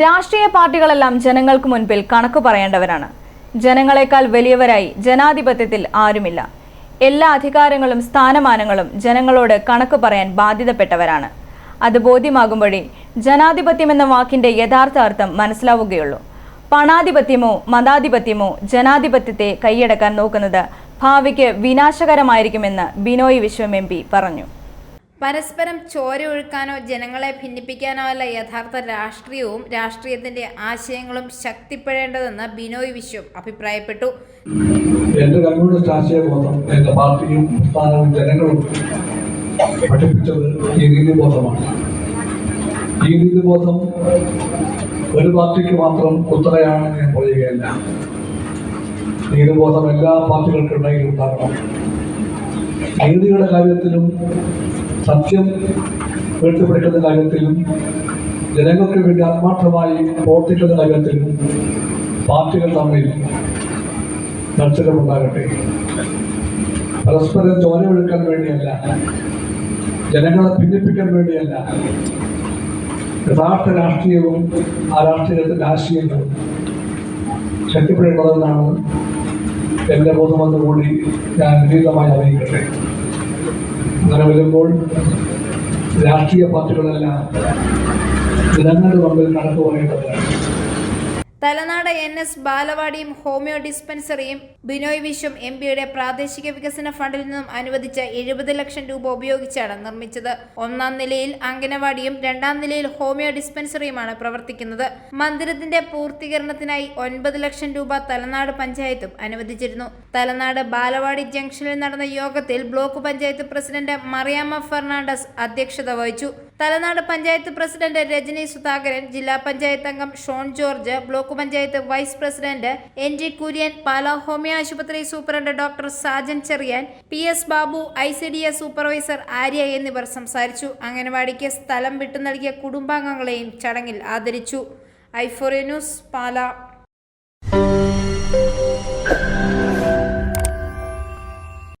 രാഷ്ട്രീയ പാർട്ടികളെല്ലാം ജനങ്ങൾക്ക് മുൻപിൽ കണക്ക് പറയേണ്ടവരാണ്. ജനങ്ങളെക്കാൾ വലിയവരായി ജനാധിപത്യത്തിൽ ആരുമില്ല. എല്ലാ അധികാരങ്ങളും സ്ഥാനമാനങ്ങളും ജനങ്ങളോട് കണക്ക് പറയാൻ ബാധ്യതപ്പെട്ടവരാണ്. അത് ബോധ്യമാകുമ്പോഴേ ജനാധിപത്യം എന്ന വാക്കിന്റെ യഥാർത്ഥ അർത്ഥം മനസ്സിലാവുകയുള്ളൂ. പണാധിപത്യമോ മതാധിപത്യമോ ജനാധിപത്യത്തെ കൈയടക്കാൻ നോക്കുന്നത് ഭാവിക്ക് വിനാശകരമായിരിക്കുമെന്ന് ബിനോയ് വിശ്വം എം പറഞ്ഞു. പരസ്പരം ചോര ഒഴുക്കാനോ ജനങ്ങളെ ഭിന്നിപ്പിക്കാനോ അല്ല യഥാർത്ഥ രാഷ്ട്രീയവും രാഷ്ട്രീയത്തിന്റെ ആശയങ്ങളും ശക്തിപ്പെടേണ്ടതെന്ന് ബിനോയ് വിശ്വം അഭിപ്രായപ്പെട്ടു. എന്റെ കമ്മ്യൂണിസ്റ്റ് ആശയബോധം എന്റെ പാർട്ടിയും പ്രസ്ഥാനവും ജനങ്ങളും പഠിപ്പിച്ചത് ഈ നീതിബോധമാണ്. ഈ നീതിബോധം ഒരു പാർട്ടിക്ക് മാത്രം ഉത്തരയാണെന്ന് ഞാൻ പറയുകയല്ല. നീതിബോധം എല്ലാ പാർട്ടികൾക്കുണ്ടെങ്കിൽ ഉണ്ടാകണം. നീതിയുടെ കാര്യത്തിലും സത്യം വീട്ടുപിടിക്കുന്ന കാര്യത്തിലും ജനങ്ങൾക്ക് വേണ്ടി ആത്മാർത്ഥമായി പ്രവർത്തിക്കുന്ന കാര്യത്തിലും പാർട്ടികൾ തമ്മിൽ മത്സരമുണ്ടാകട്ടെ. പരസ്പരം ചോര ഒഴുക്കാൻ വേണ്ടിയല്ല ജനങ്ങളെ ഭിന്നിപ്പിക്കാൻ വേണ്ടിയല്ല യഥാർത്ഥ രാഷ്ട്രീയവും ആ രാഷ്ട്രീയത്തിന്റെ ആശയങ്ങളും ശക്തിപ്പെടേണ്ടതെന്നാണ് എന്റെ ബോധമെന്ന് കൂടി ഞാൻ വിപരീതമായി അറിയിക്കട്ടെ. അങ്ങനെ വരുമ്പോൾ രാഷ്ട്രീയ പാർട്ടികളെല്ലാം ജനങ്ങളുടെ മുമ്പിൽ കണക്ക് പറയേണ്ടതാണ്. തലനാട് എൻ എസ് ബാലവാടിയും ഹോമിയോ ഡിസ്പെൻസറിയും ബിനോയ് വിശ്വം എം പിയുടെ പ്രാദേശിക വികസന ഫണ്ടിൽ നിന്നും അനുവദിച്ച എഴുപത് ലക്ഷം രൂപ ഉപയോഗിച്ചാണ് നിർമ്മിച്ചത്. ഒന്നാം നിലയിൽ അംഗനവാടിയും രണ്ടാം നിലയിൽ ഹോമിയോ ഡിസ്പെൻസറിയുമാണ് പ്രവർത്തിക്കുന്നത്. മന്ദിരത്തിന്റെ പൂർത്തീകരണത്തിനായി ഒൻപത് ലക്ഷം രൂപ തലനാട് പഞ്ചായത്തും അനുവദിച്ചിരുന്നു. തലനാട് ബാലവാടി ജംഗ്ഷനിൽ നടന്ന യോഗത്തിൽ block panchayat president Mariyamma Fernandez അധ്യക്ഷത വഹിച്ചു. തലനാട് പഞ്ചായത്ത് പ്രസിഡന്റ് രജനി സുധാകരൻ ജില്ലാ പഞ്ചായത്ത് അംഗം Shone George block panchayat vice president N G Kurian Pala homeo ആശുപത്രി superintendent doctor Sajan Cherian P S Babu I C D S supervisor Arya എന്നിവർ സംസാരിച്ചു. അംഗനവാടിക്ക് സ്ഥലം വിട്ടു നൽകിയ കുടുംബാംഗങ്ങളെയും ചടങ്ങിൽ ആദരിച്ചു. ഐഫോറിയ ന്യൂസ് പാലാ.